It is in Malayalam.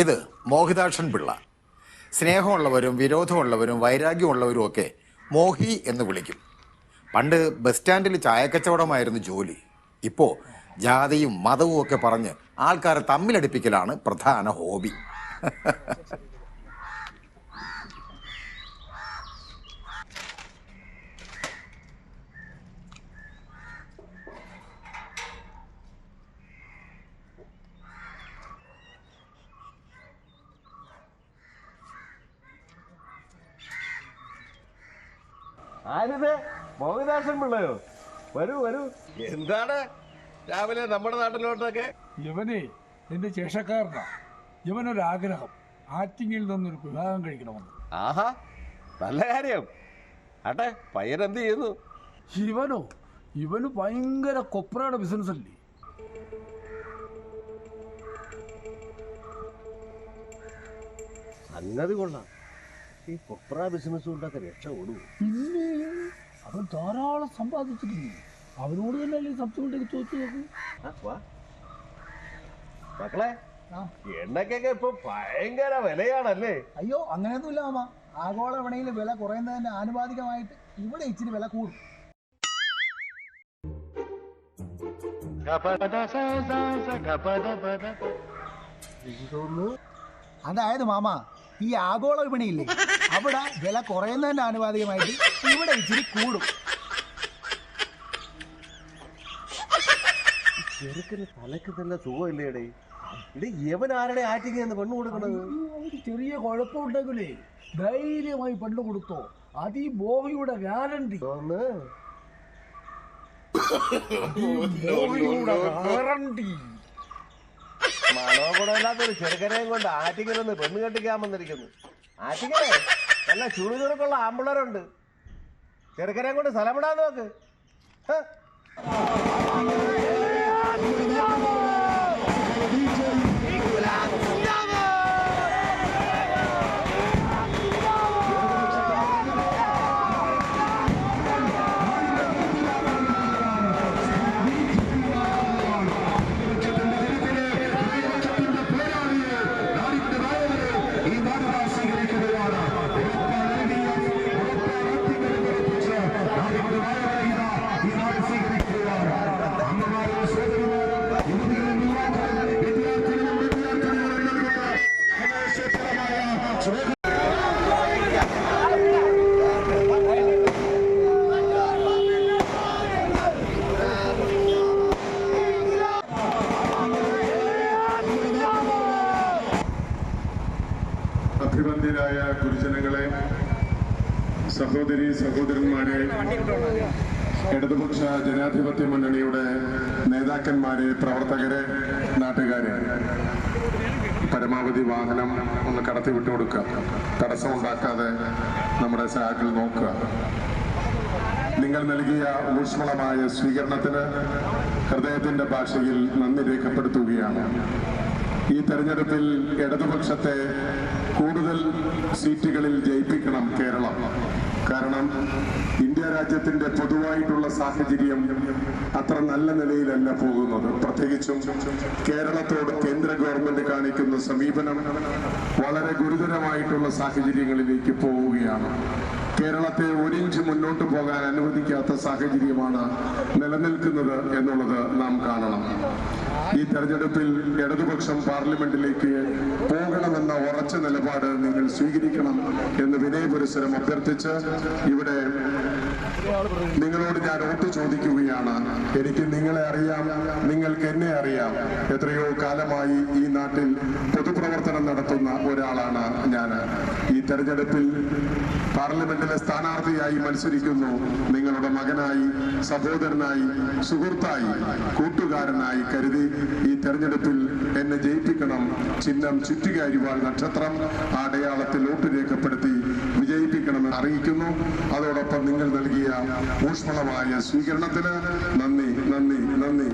ഇത് മോഹിതാക്ഷൻ പിള്ള. സ്നേഹമുള്ളവരും വിരോധമുള്ളവരും വൈരാഗ്യമുള്ളവരും ഒക്കെ മോഹി എന്ന് വിളിക്കും. പണ്ട് ബസ് സ്റ്റാൻഡിൽ ചായക്കച്ചവടമായിരുന്നു ജോലി. ഇപ്പോൾ ജാതിയും മതവും ഒക്കെ പറഞ്ഞ് ആൾക്കാരെ തമ്മിലടിപ്പിക്കലാണ് പ്രധാന ഹോബി. ആരിത് മോഹിദാസൻ പിള്ളയോ? വരൂ വരൂ. എന്താണ്? രാവിലെ നമ്മുടെ നാട്ടിലോട്ടൊക്കെ? ഇവനെ നിന്റെ ചേഷക്കാരനാ. ഇവനൊരാഗ്രഹം ആറ്റിങ്ങിൽ നിന്നൊരു വിവാഹം കഴിക്കണമെന്ന്. ആഹാ നല്ല കാര്യം. ആട്ടെ പയ്യനെന്ത് ചെയ്യുന്നു? ഇവനോ ഇവന് ഭയങ്കര കൊപ്രയുടെ ബിസിനസ് അല്ലേ? സംഗതി കൊള്ളാം. ഈ കൊപ്ര ബിസിനസ് കൊണ്ടൊക്കെ രക്ഷപ്പെടും. പിന്നെ അവൻ ധാരാളം സമ്പാദിച്ചിട്ടുണ്ട്. അവനോട് തന്നെ അല്ലേ സബ്സിഡി ചോദിച്ചു നോക്കും? മക്കളെ. എണ്ണക്കൊക്കെ ഇപ്പൊ ഭയങ്കര വിലയാണല്ലേ? അയ്യോ അങ്ങനെയൊന്നുമില്ല മാമ. ആഗോള വിപണിയിൽ വില കുറയുന്നതിന്റെ ആനുപാതികമായിട്ട് ഇവിടെ ഇച്ചിരി വില കൂടും. അതായത് മാമ ഈ ആഗോള വിപണിയില്ലേ? അവിടെ വില കുറയുന്നതിന്റെ ആനുപാതികമായിട്ട് ഇവിടെ ഇച്ചിരി കൂടും. ചെറുക്കന് തലക്ക് തന്നെ സുഖമില്ലേടേ? ഇത് യവൻ ആരുടെ ആറ്റിങ് എന്ന് പെണ്ണു കൊടുക്കണത്? ചെറിയ കുഴപ്പമുണ്ടെങ്കിലേ ധൈര്യമായി പെണ്ണു കൊടുത്തോ. അത് ഈ മോഹിയുടെ ഗ്യാരണ്ടി ഒന്ന് ഗ്യാരണ്ടി മനോഗുണമില്ലാത്തൊരു ചെറുക്കനെയും കൊണ്ട് ആറ്റിങ്ങലൊന്ന് പെണ്ണ് കെട്ടിക്കാൻ വന്നിരിക്കുന്നു. ആറ്റിങ്ങലേ? നല്ല ചുളുചുറുക്കുള്ള ആമ്പിളരുണ്ട് ചെറുക്കനെയും കൊണ്ട് സ്ഥലമിടാൻ നോക്ക്. അഭിവന്ദ്യരായ ഗുരുജനങ്ങളെ സഹോദരി സഹോദരന്മാരെ ഇടതുപക്ഷ ജനാധിപത്യ മുന്നണിയുടെ നേതാക്കന്മാരെ പ്രവർത്തകരെ നാട്ടുകാരെ പരമാവധി വാഹനം ഒന്ന് കടത്തി വിട്ടു വിട്ടുകൊടുക്കുക തടസ്സമുണ്ടാക്കാതെ നമ്മുടെ സഹാക്കൾ നോക്കുക. നിങ്ങൾ നൽകിയ ഊഷ്മളമായ സ്വീകരണത്തിന് ഹൃദയത്തിന്റെ ഭാഷയിൽ നന്ദി രേഖപ്പെടുത്തുകയാണ്. ഈ തെരഞ്ഞെടുപ്പിൽ ഇടതുപക്ഷത്തെ കൂടുതൽ സീറ്റുകളിൽ ജയിപ്പിക്കണം കേരളം. കാരണം ഇന്ത്യ രാജ്യത്തിന്റെ പൊതുവായിട്ടുള്ള സാഹചര്യം അത്ര നല്ല നിലയിലല്ല പോകുന്നത്. പ്രത്യേകിച്ചും കേരളത്തോട് കേന്ദ്ര ഗവൺമെന്റ് കാണിക്കുന്ന സമീപനം വളരെ ഗുരുതരമായിട്ടുള്ള സാഹചര്യങ്ങളിലേക്ക് പോവുകയാണ്. കേരളത്തെ ഒരിഞ്ച് മുന്നോട്ട് പോകാൻ അനുവദിക്കാത്ത സാഹചര്യമാണ് നിലനിൽക്കുന്നത് എന്നുള്ളത് നാം കാണണം. ഈ തെരഞ്ഞെടുപ്പിൽ ഇടതുപക്ഷം പാർലമെന്റിലേക്ക് പോകണമെന്ന ഉറച്ച നിലപാട് നിങ്ങൾ സ്വീകരിക്കണം എന്ന് വിനയപുരസരം അഭ്യർത്ഥിച്ച് ഇവിടെ നിങ്ങളോട് ഞാൻ വോട്ട് ചോദിക്കുകയാണ്. എനിക്ക് നിങ്ങളെ അറിയാം നിങ്ങൾക്ക് എന്നെ അറിയാം. എത്രയോ കാലമായി ഈ നാട്ടിൽ പൊതുപ്രവർത്തനം നടത്തുന്ന ഒരാളാണ് ഞാൻ. ഈ തെരഞ്ഞെടുപ്പിൽ പാർലമെന്റിലെ സ്ഥാനാർത്ഥിയായി മത്സരിക്കുന്നു. നിങ്ങളുടെ മകനായി സഹോദരനായി സുഹൃത്തായി കൂട്ടുകാരനായി കരുതി ഈ തെരഞ്ഞെടുപ്പിൽ എന്നെ ജയിപ്പിക്കണം. ചിഹ്നം ചുറ്റുകാരിവാൾ നക്ഷത്രം അടയാളത്തിൽ വോട്ട് രേഖപ്പെടുത്തി വിജയിപ്പിക്കണമെന്ന് അറിയിക്കുന്നു. അതോടൊപ്പം നിങ്ങൾ നൽകിയ ഊഷ്മളമായ സ്വീകരണത്തിന് നന്ദി നന്ദി നന്ദി.